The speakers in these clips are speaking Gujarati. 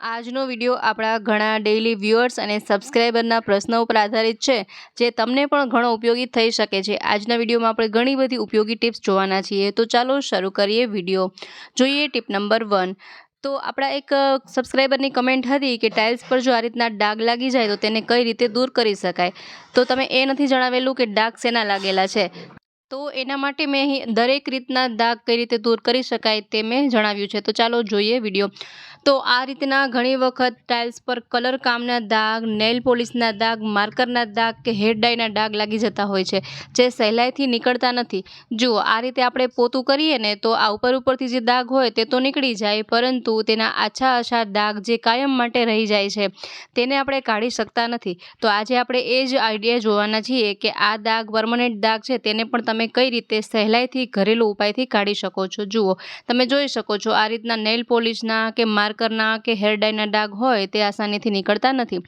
આજનો વીડિયો આપણા ઘણા ડેઇલી વ્યુઅર્સ અને સબસ્ક્રાઈબરના પ્રશ્નો ઉપર આધારિત છે, જે તમને પણ ઘણો ઉપયોગી થઈ શકે છે. આજના વિડીયોમાં આપણે ઘણી બધી ઉપયોગી ટિપ્સ જોવાના છીએ. તો ચાલો શરૂ કરીએ વીડિયો. જોઈએ ટીપ નંબર વન તો આપણા એક સબસ્ક્રાઈબરની કમેન્ટ હતી કે ટાઇલ્સ પર જો આ રીતના ડાઘ લાગી જાય તો તેને કઈ રીતે દૂર કરી શકાય? તો તમે એ નથી જણાવેલું કે ડાઘ શેના લાગેલા છે? તો એના માટે મેં દરેક રીતના દાગ કઈ રીતે દૂર કરી શકાય તે મેં જણાવ્યું છે. તો ચાલો જોઈએ વીડિયો. તો આ રીતના ઘણી વખત ટાઇલ્સ પર કલર કામના દાગ નેલ પોલિશના દાગ માર્કરના દાગ કે હેર ડાયના દાગ લાગી જતા હોય છે, જે સહેલાઈથી નીકળતા નથી. જુઓ, આ રીતે આપણે પોતું કરીએ ને તો આ ઉપર ઉપરથી જે દાગ હોય તે તો નીકળી જાય, પરંતુ તેના આછા આછા દાગ જે કાયમ માટે રહી જાય છે, તેને આપણે કાઢી શકતા નથી. તો આજે આપણે એ જ આઈડિયા જોવાના છીએ કે આ દાગ પરમનન્ટ દાગ છે, તેને પણ તમે કઈ રીતે સહેલાઈથી, ઘરેલું ઉપાયથી કાઢી શકો છો. જુઓ, તમે જોઈ શકો છો આ રીતના નેલ પોલિશના કે માર્કરના કે હેર ડાયના ડાઘ હોય તે આસાનીથી નીકળતા નથી.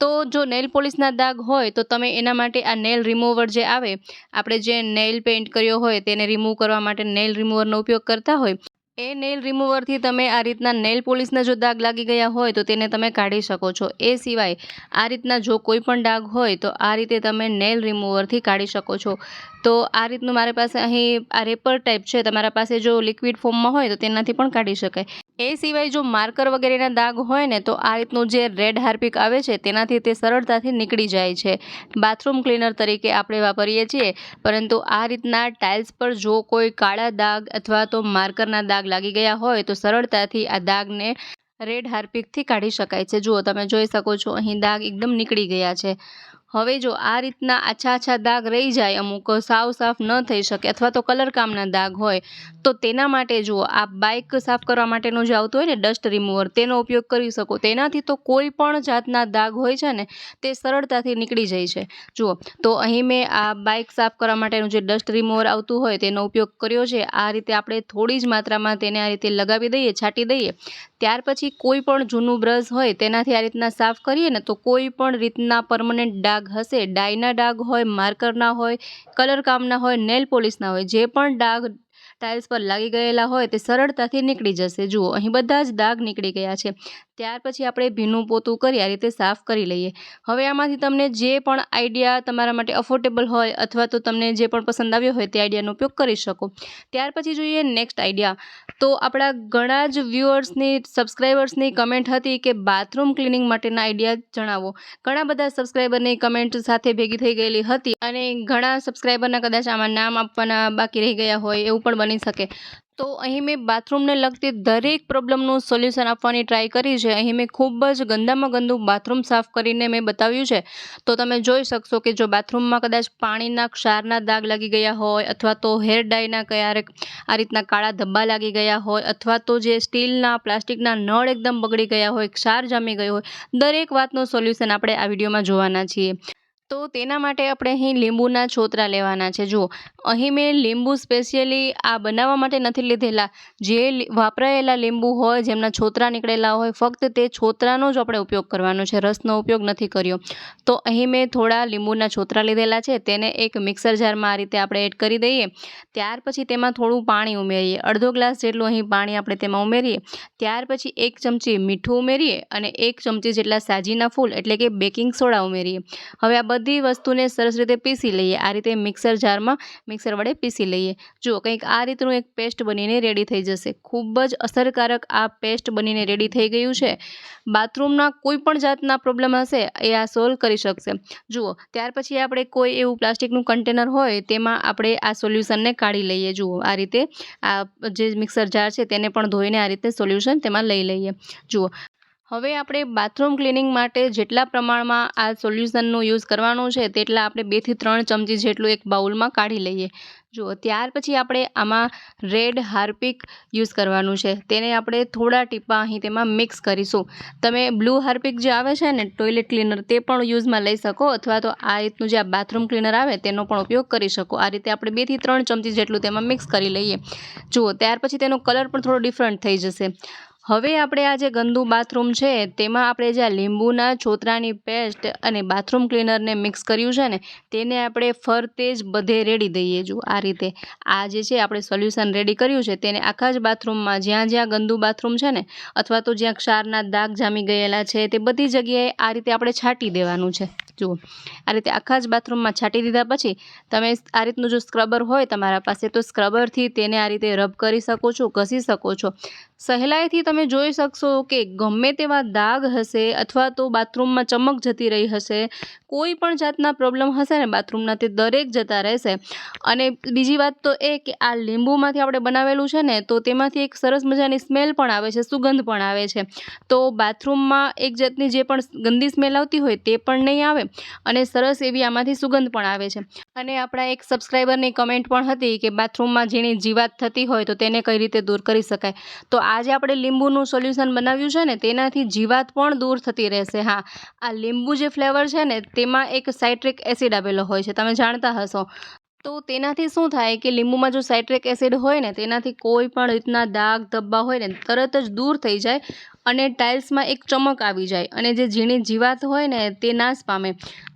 તો જો નેલ પોલિશના દાગ હોય તો તમે એના માટે આ નેલ રિમૂવર જે આવે, આપણે જે નેલ પેઇન્ટ કર્યો હોય તેને રિમૂવ કરવા માટે નેલ રિમૂવરનો ઉપયોગ કરતા હોય, એ નેલ રિમૂવરથી તમે આ રીતના નેલ પોલિશના જો દાગ લાગી ગયા હોય તો તેને તમે કાઢી શકો છો. એ સિવાય આ રીતના જો કોઈ પણ ડાઘ હોય તો આ રીતે તમે નેલ રિમૂવરથી કાઢી શકો છો. તો આ રીતનું મારી પાસે અહીં આ રેપર ટાઈપ છે. તમારા પાસે જો લિક્વિડ ફોર્મમાં હોય તો તેનાથી પણ કાઢી શકાય. એ સિવાય જો માર્કર વગેરેના દાગ હોય ને, તો આ રીતનું જે રેડ હાર્પિક આવે છે, તેનાથી તે સરળતાથી નીકળી જાય છે. બાથરૂમ ક્લીનર તરીકે આપણે વાપરીએ છીએ, પરંતુ આ રીતના ટાઇલ્સ પર જો કોઈ કાળા દાગ અથવા તો માર્કરના દાગ લાગી ગયા હોય, તો સરળતાથી આ દાગને રેડ હાર્પિકથી કાઢી શકાય છે. જુઓ, તમે જોઈ શકો છો, અહીં દાગ એકદમ નીકળી ગયા છે. હવે જો આ રીતના આછા આછા દાગ રહી જાય અમુક સાવ સાફ ન થઈ શકે અથવા તો કલર કામના દાગ હોય, તો તેના માટે જુઓ આ બાઇક સાફ કરવા માટેનો જે આવતું હોય ને ડસ્ટ રિમૂવર, તેનો ઉપયોગ કરી શકો. તેનાથી તો કોઈ પણ જાતના દાગ હોય છે ને, તે સરળતાથી નીકળી જાય છે. જુઓ, તો અહીં મેં આ બાઇક સાફ કરવા માટેનું જે ડસ્ટ રિમૂવર આવતું હોય તેનો ઉપયોગ કર્યો છે. આ રીતે આપણે થોડી જ માત્રામાં તેને આ રીતે લગાવી દઈએ, છાંટી દઈએ. ત્યાર પછી કોઈ પણ જૂનું બ્રશ હોય, તેનાથી આ રીતના સાફ કરીએ ને તો કોઈ પણ રીતના પરમનન્ટ ડાઘ હશે. ડાયના ડાઘ હોય, માર્કરના હોય, કલર કામના હોય, નેલ પોલિશના હોય, જે પણ ડાઘ ટાઇલ્સ પર લાગી ગયેલા હોય, તે સરળતાથી નીકળી જશે. જુઓ, અહીં બધા જ દાગ નીકળી ગયા છે. ત્યાર પછી આપણે ભીનું પોતું કરી આ રીતે સાફ કરી લઈએ. હવે આમાંથી તમને જે પણ આઈડિયા તમારા માટે અફોર્ડેબલ હોય અથવા તો તમને જે પણ પસંદ આવ્યો હોય તે આઈડિયાનો ઉપયોગ કરી શકો. ત્યાર પછી જોઈએ નેક્સ્ટ આઈડિયા. તો આપણા ઘણા જ વ્યુઅર્સની સબસ્ક્રાઈબર્સની કમેન્ટ હતી કે બાથરૂમ ક્લિનિંગ માટેના આઈડિયા જણાવો. ઘણા બધા સબસ્ક્રાઈબરની કમેન્ટ સાથે ભેગી થઈ ગયેલી હતી અને ઘણા સબસ્ક્રાઈબરના કદાચ આમાં નામ આપવાના બાકી રહી ગયા હોય એવું પણ બની શકે. તો અહીં મેં બાથરૂમને લગતી દરેક પ્રોબ્લમનું સોલ્યુશન આપવાની ટ્રાય કરી છે. અહીં મેં ખૂબ જ ગંદામાં ગંદુ બાથરૂમ સાફ કરીને મેં બતાવ્યું છે. તો તમે જોઈ શકશો કે જો બાથરૂમમાં કદાચ પાણીના ક્ષારના દાગ લાગી ગયા હોય અથવા તો હેર ડાયના ક્યારેક આ રીતના કાળા ધબ્બા લાગી ગયા હોય અથવા તો જે સ્ટીલના, પ્લાસ્ટિકના નળ એકદમ બગડી ગયા હોય, ક્ષાર જામી ગયો હોય, દરેક વાતનું સોલ્યુશન આપણે આ વિડીયોમાં જોવાના છીએ. તો તેના માટે આપણે અહીં લીંબુના છોતરા લેવાના છે. જુઓ, અહીં મેં લીંબુ સ્પેશિયલી આ બનાવવા માટે નથી લીધેલા. જે વાપરાયેલા લીંબુ હોય, જેમના છોતરા નીકળેલા હોય, ફક્ત તે છોતરાનો જ આપણે ઉપયોગ કરવાનો છે. રસનો ઉપયોગ નથી કર્યો. તો અહીં મેં થોડા લીંબુના છોતરા લીધેલા છે. તેને એક મિક્સર જારમાં આ રીતે આપણે એડ કરી દઈએ. ત્યાર પછી તેમાં થોડું પાણી ઉમેરીએ. અડધો ગ્લાસ જેટલું અહીં પાણી આપણે તેમાં ઉમેરીએ. ત્યાર પછી એક ચમચી મીઠું ઉમેરીએ અને એક ચમચી જેટલા સાજીના ફૂલ, એટલે કે બેકિંગ સોડા ઉમેરીએ. હવે આ બધી વસ્તુને સરસ રીતે પીસી લઈએ. આ રીતે મિક્સર જારમાં મિક્સર વડે પીસી લઈએ. જુઓ, કંઈક આ રીતનું એક પેસ્ટ બનીને રેડી થઈ જશે. ખૂબ જ અસરકારક આ પેસ્ટ બનીને રેડી થઈ ગયું છે. બાથરૂમના કોઈ પણ જાતના પ્રોબ્લેમ હશે, એ આ સોલ્વ કરી શકશે. જુઓ, ત્યાર પછી આપણે કોઈ એવું પ્લાસ્ટિકનું કન્ટેનર હોય, તેમાં આપણે આ સોલ્યુશનને કાઢી લઈએ. જુઓ, આ રીતે આ જે મિક્સર જાર છે, તેને પણ ધોઈને આ રીતે સોલ્યુશન તેમાં લઈ લઈએ. જુઓ હવે આપણે બાથરૂમ ક્લિનિંગ માટે જેટલા પ્રમાણમાં આ સોલ્યુશનનો યુઝ કરવાનું છે, તેટલા આપણે બેથી ત્રણ ચમચી જેટલું એક બાઉલમાં કાઢી લઈએ. જુઓ ત્યાર પછી આપણે આમાં રેડ હાર્પિક યુઝ કરવાનું છે. તેને આપણે થોડા ટીપા અહીં તેમાં મિક્સ કરીશું. તમે બ્લુ હાર્પિક જે આવે છે ને ટોયલેટ ક્લીનર તે પણ યુઝમાં લઈ શકો, અથવા તો આ રીતનું જે આ બાથરૂમ ક્લીનર આવે, તેનો પણ ઉપયોગ કરી શકો. આ રીતે આપણે બેથી ત્રણ ચમચી જેટલું તેમાં મિક્સ કરી લઈએ. જુઓ ત્યાર પછી તેનો કલર પણ થોડો ડિફરન્ટ થઈ જશે. હવે આપણે આ જે ગંદુ બાથરૂમ છે, તેમાં આપણે જે આ લીંબુના છોતરાની પેસ્ટ અને બાથરૂમ ક્લીનરને મિક્સ કર્યું છે ને, તેને આપણે ફરતે જ બધે રેડી દઈએ જો આ રીતે. આ જે છે, આપણે સોલ્યુશન રેડી કર્યું છે, તેને આખા જ બાથરૂમમાં જ્યાં જ્યાં ગંદુ બાથરૂમ છે ને, અથવા તો જ્યાં ક્ષારના દાગ જામી ગયેલા છે, તે બધી જગ્યાએ આ રીતે આપણે છાંટી દેવાનું છે. જુઓ. આ રીતે આખા જ બાથરૂમમાં છાંટી દીધા પછી તમે આ રીતનું જો સ્ક્રબર હોય તમારા પાસે, તો સ્ક્રબરથી તેને આ રીતે રબ કરી શકો છો, ઘસી શકો છો. સહેલાઈથી તમે જોઈ શકશો કે ગમે તેવા દાગ હશે અથવા તો બાથરૂમમાં ચમક જતી રહી હશે, કોઈ પણ જાતના પ્રોબ્લેમ હશે ને બાથરૂમના તે દરેક જતા રહેશે. અને બીજી વાત તો એ કે આ લીંબુમાંથી આપણે બનાવેલું છે ને, તો તેમાંથી એક સરસ મજાની સ્મેલ પણ આવે છે, સુગંધ પણ આવે છે. તો બાથરૂમમાં એક જાતની જે પણ ગંદી સ્મેલ આવતી હોય તે પણ નહીં આવે અને સરસ એવી આમાંથી સુગંધ પણ આવે છે. અને આપણા એક સબસ્ક્રાઈબરની કમેન્ટ પણ હતી કે બાથરૂમમાં જેની જીવાત થતી હોય તો તેને કઈ રીતે દૂર કરી શકાય. તો આજે આપણે લીંબુનું સોલ્યુશન બનાવ્યું છે ને તેનાથી જીવાત પણ દૂર થતી રહેશે. હા, આ લીંબુ જે ફ્લેવર છે ને તેમાં એક સાઇટ્રિક એસિડ આવેલો હોય છે. તમે જાણતા હશો. તો તેનાથી શું થાય કે લીંબુમાં જો સાઇટ્રિક એસિડ હોય ને તેનાથી કોઈ પણ રીતના દાગ, ધબ્બા હોય ને તરત જ દૂર થઈ જાય અને ટાઇલ્સમાં એક ચમક આવી જાય અને જે ઝીણી જીવાત હોય ને તે નાશ પામે.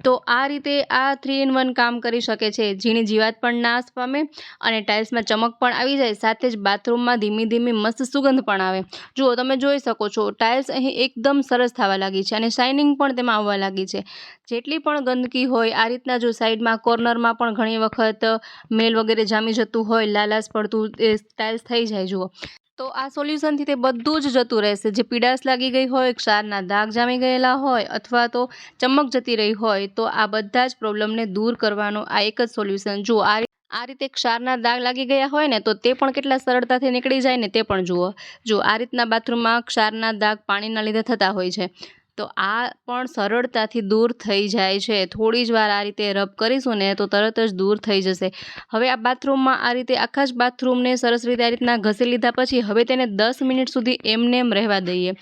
તો આ રીતે આ થ્રી ઇન વન કામ કરી શકે છે. ઝીણી જીવાત પણ નાશ પામે અને ટાઇલ્સમાં ચમક પણ આવી જાય, સાથે જ બાથરૂમમાં ધીમી ધીમી મસ્ત સુગંધ પણ આવે. જુઓ, તમે જોઈ શકો છો, ટાઇલ્સ અહીં એકદમ સરસ થવા લાગી છે અને શાઇનિંગ પણ તેમાં આવવા લાગી છે. જેટલી પણ ગંદકી હોય, આ રીતના જો સાઈડમાં, કોર્નરમાં પણ ઘણી વખત મેલ વગેરે જામી જતું હોય, લાલાશ પડતું એ ટાઇલ્સ થઈ જાય, જુઓ. તો આ સોલ્યુશનથી તે બધું જ જતું રહેશે. જે પીડાશ લાગી ગઈ હોય, ક્ષારના દાગ જામી ગયેલા હોય, અથવા તો ચમક જતી રહી હોય, તો આ બધા જ પ્રોબ્લેમને દૂર કરવાનો આ એક જ સોલ્યુશન. જુઓ, આ આ રીતે ક્ષારના દાગ લાગી ગયા હોય ને, તો તે પણ કેટલા સરળતાથી નીકળી જાય ને, તે પણ જુઓ. જો આ રીતના બાથરૂમમાં ક્ષારના દાગ પાણીના લીધે થતા હોય છે. તો આ પણ સરળતાથી દૂર થઈ જાય છે. થોડી જ વાર આ રીતે રબ કરીશું ને તો તરત જ દૂર થઈ જશે. હવે આ બાથરૂમમાં આ રીતે આખા જ બાથરૂમને સરસ રીતે આ રીતના ઘસી લીધા પછી હવે તેને દસ મિનિટ સુધી એમને એમ રહેવા દઈએ.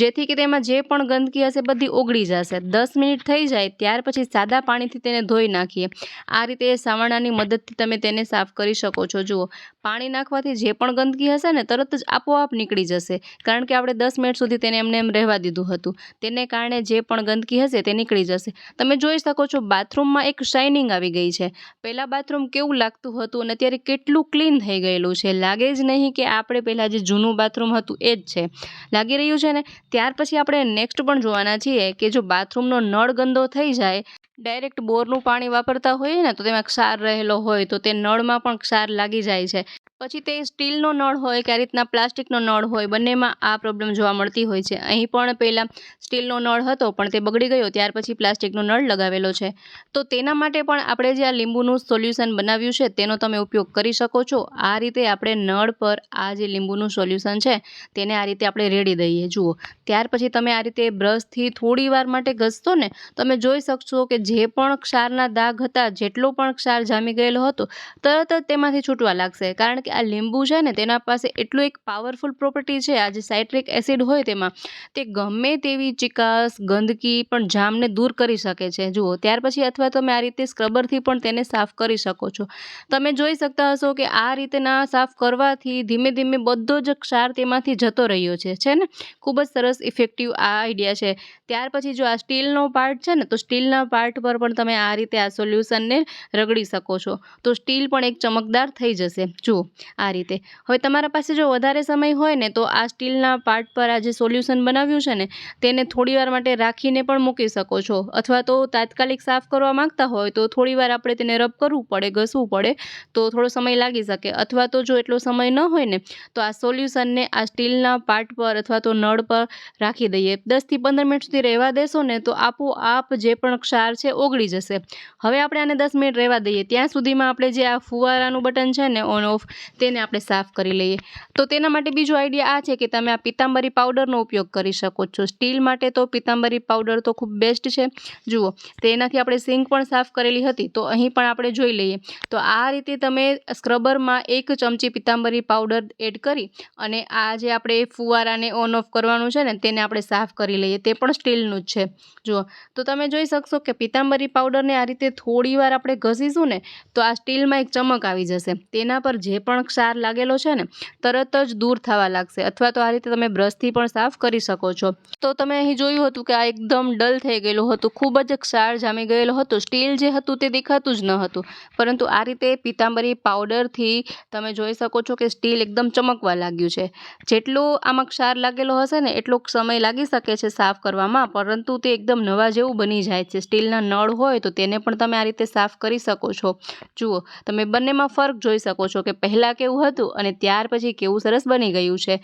જેથી કે તેમાં જે પણ ગંદકી હશે બધી ઓગળી જશે. દસ મિનિટ થઈ જાય ત્યાર પછી સાદા પાણીથી તેને ધોઈ નાખીએ. આ રીતે સાવરણાની મદદથી તમે તેને સાફ કરી શકો છો. જુઓ, પાણી નાખવાથી જે પણ ગંદકી હશે ને તરત જ આપોઆપ નીકળી જશે. કારણ કે આપણે દસ મિનિટ સુધી તેને એમને એમ રહેવા દીધું હતું. તેને કારણે જે પણ ગંદકી હશે તે નીકળી જશે. તમે જોઈ શકો છો બાથરૂમમાં એક શાઇનિંગ આવી ગઈ છે. પહેલાં બાથરૂમ કેવું લાગતું હતું અને અત્યારે કેટલું ક્લીન થઈ ગયેલું છે. લાગે જ નહીં કે આપણે પહેલાં જે જૂનું બાથરૂમ હતું એ જ છે. લાગી રહ્યું છે ને? ત્યાર પછી આપણે નેક્સ્ટ પણ જોવાના છીએ કે જો બાથરૂમનો નળ ગંદો થઈ જાય ડાયરેક્ટ બોરનું પાણી વાપરતા હોઈએ ને તો તેમાં ક્ષાર રહેલો હોય તો તે નળમાં પણ ક્ષાર લાગી જાય છે. પછી તે સ્ટીલનો નળ હોય કે આ રીતના પ્લાસ્ટિકનો નળ હોય, બંનેમાં આ પ્રોબ્લેમ જોવા મળતી હોય છે. અહીં પણ પહેલાં સ્ટીલનો નળ હતો, પણ તે બગડી ગયો, ત્યાર પછી પ્લાસ્ટિકનો નળ લગાવેલો છે. તો તેના માટે પણ આપણે જે આ લીંબુનું સોલ્યુશન બનાવ્યું છે, તેનો તમે ઉપયોગ કરી શકો છો. આ રીતે આપણે નળ પર આ જે લીંબુનું સોલ્યુશન છે, તેને આ રીતે આપણે રેડી દઈએ. જુઓ, ત્યાર પછી તમે આ રીતે બ્રશથી થોડી વાર માટે ઘસશો ને, તમે જોઈ શકશો કે જે પણ ક્ષારના દાગ હતા, જેટલો પણ ક્ષાર જામી ગયેલો હતો, તરત જ તેમાંથી છૂટવા લાગશે. કારણ કે આ લીંબુ છે ને, તેના પાસે એટલું એક પાવરફુલ પ્રોપર્ટી છે, આ જે સાઇટ્રિક એસિડ હોય તેમાં, તે ગમે તેવી ચિકાસ, ગંદકી પણ જામને દૂર કરી શકે છે. જુઓ, ત્યાર પછી અથવા તમે આ રીતે સ્ક્રબરથી પણ તેને સાફ કરી શકો છો. તમે જોઈ શકતા હશો કે આ રીતના સાફ કરવાથી ધીમે ધીમે બધો જ ક્ષાર તેમાંથી જતો રહ્યો છે. છે ને? ખૂબ જ સરસ ઇફેક્ટિવ આ આઈડિયા છે. ત્યાર પછી જો આ સ્ટીલનો પાર્ટ છે ને, તો સ્ટીલના પાર્ટ પર પણ તમે આ રીતે આ સોલ્યુશનને રગડી શકો છો. તો સ્ટીલ પણ એક ચમકદાર થઈ જશે. જુઓ આ રીતે. હવે તમારા પાસે જો વધારે સમય હોય ને, તો આ સ્ટીલના પાર્ટ પર આ જે સોલ્યુશન બનાવ્યું છે ને, તેને થોડીવાર માટે રાખીને પણ મૂકી શકો છો. અથવા તો તાત્કાલિક સાફ કરવા માંગતા હોય, તો થોડીવાર આપણે તેને રબ કરવું પડે, ઘસવું પડે, તો થોડો સમય લાગી શકે. અથવા તો જો એટલો સમય ન હોય ને, તો આ સોલ્યુશનને આ સ્ટીલના પાર્ટ પર અથવા તો નળ પર રાખી દઈએ. દસથી પંદર મિનિટ સુધી રહેવા દેશો ને, તો આપોઆપ જે પણ ક્ષાર છે ઓગળી જશે. હવે આપણે આને દસ મિનિટ રહેવા દઈએ. ત્યાં સુધીમાં આપણે જે આ ફુવારાનું બટન છે ને ઓન ઓફ તેને આપણે સાફ કરી લઈએ. તો તેના માટે બીજો આઈડિયા આ છે કે તમે આ પિત્તાંબરી પાવડરનો ઉપયોગ કરી શકો છો. સ્ટીલ માટે તો પિત્તાંબરી પાવડર તો ખૂબ બેસ્ટ છે. જુઓ તેનાથી આપણે સિંક પણ સાફ કરેલી હતી, તો અહીં પણ આપણે જોઈ લઈએ. તો આ રીતે તમે સ્ક્રબરમાં એક ચમચી પિત્તાંબરી પાવડર એડ કરી અને આ જે આપણે ફુવારાને ઓન ઓફ કરવાનું છે ને, તેને આપણે સાફ કરી લઈએ. તે પણ સ્ટીલનું જ છે. જુઓ, તો તમે જોઈ શકશો કે પિત્તાંબરી પાવડરને આ રીતે થોડી વાર આપણે ઘસીશું ને, તો આ સ્ટીલમાં એક ચમક આવી જશે. તેના પર જે પણ પણ ક્ષાર લાગેલો છે ને, તરત જ દૂર થવા લાગશે. અથવા તો આ રીતે તમે બ્રશથી પણ સાફ કરી શકો છો. તો તમે અહીં જોયું હતું કે આ એકદમ ડલ થઈ ગયેલું હતું. ખૂબ જ ક્ષાર જામી ગયેલો હતો. સ્ટીલ જે હતું તે દેખાતું જ ન હતું. પરંતુ આ રીતે પિતાંબરી પાવડરથી તમે જોઈ શકો છો કે સ્ટીલ એકદમ ચમકવા લાગ્યું છે. જેટલો આમાં ક્ષાર લાગેલો હશે ને, એટલો સમય લાગી શકે છે સાફ કરવામાં. પરંતુ તે એકદમ નવા જેવું બની જાય છે. સ્ટીલના નળ હોય તો તેને પણ તમે આ રીતે સાફ કરી શકો છો. જુઓ, તમે બંનેમાં ફરક જોઈ શકો છો કે પહેલાં કેવું હતું અને ત્યાર પછી કેવું સરસ બની ગયું છે.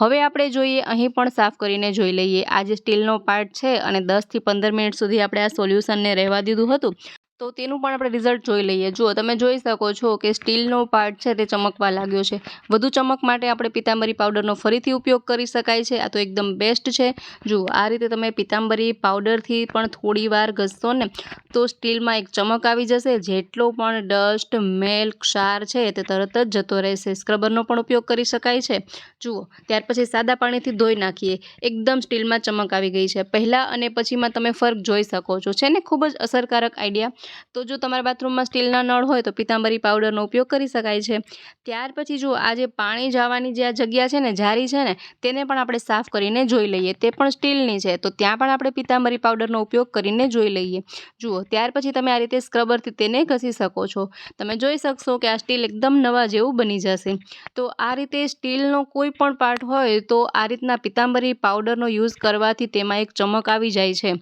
હવે આપણે જોઈએ, અહીં પણ સાફ કરીને જોઈ લઈએ. આ જે સ્ટીલનો પાર્ટ છે અને દસથી પંદર મિનિટ સુધી આપણે આ સોલ્યુશનને રહેવા દીધું હતું. તો તેનું પણ આપણે રિઝલ્ટ જોઈ લઈએ. જુઓ, તમે જોઈ શકો છો કે સ્ટીલનો પાર્ટ છે તે ચમકવા લાગ્યો છે. વધુ ચમક માટે આપણે પિતાંબરી પાવડરનો ફરીથી ઉપયોગ કરી શકાય છે. આ તો એકદમ બેસ્ટ છે. જુઓ, આ રીતે તમે પિતાંબરી પાવડરથી પણ થોડી વાર ઘસશો ને, તો સ્ટીલમાં એક ચમક આવી જશે. જેટલો પણ ડસ્ટ મેલ ક્ષાર છે તે તરત જ જતો રહેશે. સ્ક્રબરનો પણ ઉપયોગ કરી શકાય છે. જુઓ, ત્યાર પછી સાદા પાણીથી ધોઈ નાખીએ. એકદમ સ્ટીલમાં ચમક આવી ગઈ છે. પહેલાં અને પછીમાં તમે ફરક જોઈ શકો છો. છે ને? ખૂબ જ અસરકારક આઈડિયા તો જો તમારા બાથરૂમમાં સ્ટીલના નળ હોય તો પિતાંબરી પાવડરનો ઉપયોગ કરી શકાય છે. ત્યાર પછી જો આ જે પાણી જવાની જે આ જગ્યા છે ને, જારી છે ને, તેને પણ આપણે સાફ કરીને જોઈ લઈએ. તે પણ સ્ટીલની છે, તો ત્યાં પણ આપણે પિતાંબરી પાવડરનો ઉપયોગ કરીને જોઈ લઈએ. જુઓ, ત્યાર પછી તમે આ રીતે સ્ક્રબરથી તેને ઘસી શકો છો. તમે જોઈ શકશો કે આ સ્ટીલ એકદમ નવા જેવું બની જશે. તો આ રીતે સ્ટીલનો કોઈ પણ પાર્ટ હોય તો આ રીતના પિતાંબરી પાવડરનો યુઝ કરવાથી તેમાં એક ચમક આવી જાય છે.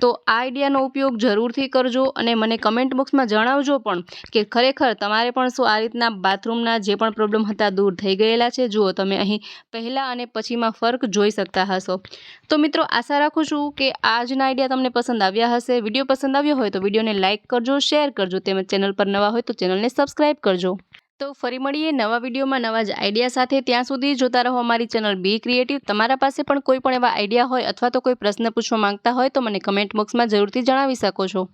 તો આ આઈડિયાનો ઉપયોગ જરૂરથી કરજો અને મને કમેન્ટ બોક્સમાં જણાવજો પણ કે ખરેખર તમારે પણ શું આ રીતના બાથરૂમના જે પણ પ્રોબ્લેમ હતા દૂર થઈ ગયેલા છે? જુઓ, તમે અહીં પહેલાં અને પછીમાં ફરક જોઈ શકતા હશો. તો મિત્રો, આશા રાખું છું કે આજના આઈડિયા તમને પસંદ આવ્યા હશે. વીડિયો પસંદ આવ્યો હોય તો વિડીયોને લાઇક કરજો શેર કરજો. તેમજ ચેનલ પર નવા હોય તો ચેનલને સબસ્ક્રાઈબ કરજો. તો ફરી મળીએ નવા વિડીયોમાં નવા જ આઈડિયા સાથે. ત્યાં સુધી જોતા રહો અમારી ચેનલ બી ક્રિએટિવ તમારા પાસે પણ કોઈ પણ એવા આઈડિયા હોય અથવા તો કોઈ પ્રશ્ન પૂછવા માંગતા હોય તો મને કમેન્ટ બોક્સમાં જરૂરથી જણાવી શકો છો.